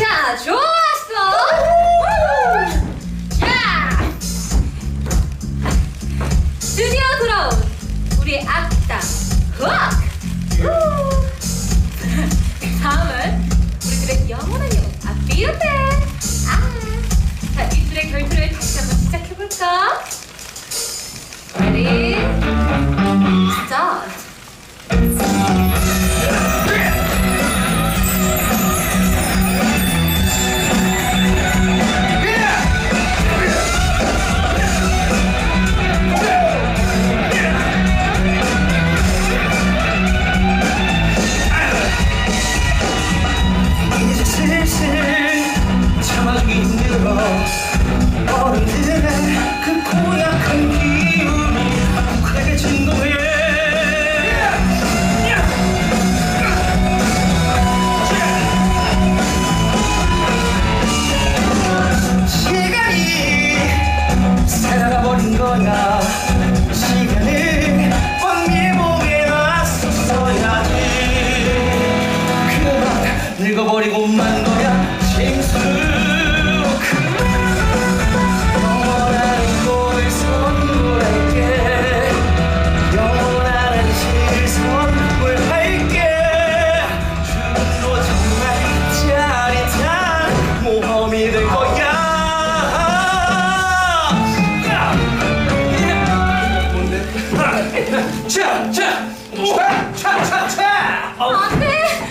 자, 좋았어. 자, 드디어 돌아온 우리 악당 흑. 다음은 우리들의 영원한 영웅 아비오테. 아, 자, 이들의 결투를 다시 한번 시작해 볼까? Ready?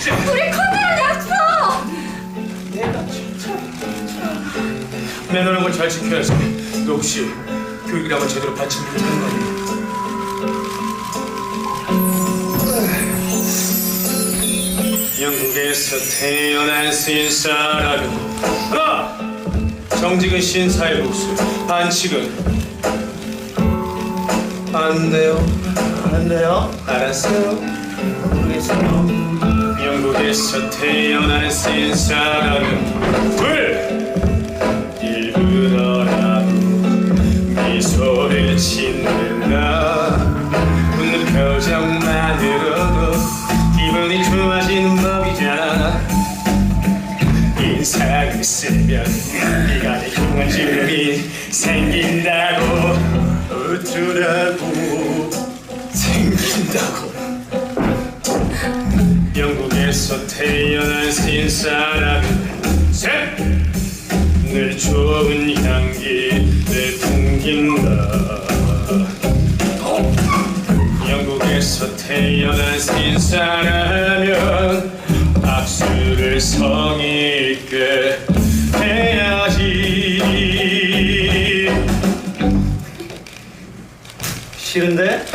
돼! 우리 카메라 약속! 내가 진짜 매너는 걸 잘 지켜야지. 너 혹시 교육이라면 제대로 받지 못하는 거 아니야? 영국에서 태어난 신사라면 하나! 정직은 신사의 목숨 반칙은 안 돼요 안 돼요? 알았어요. 영국에서 태어난 신사라면 둘 일부러라도 미소를 짓는다. 웃는 표정만으로도 기분이 좋아지는 법이잖아 인상을 쓰면 네가 내 흉한 주름이 생긴다고. 어쩌라고. 생긴다고 태어난 신사람은 셋늘 좋은 향기를 풍긴다. 영국에서 태어난 신사라면 박수를 성의 있게 해야지. 싫은데?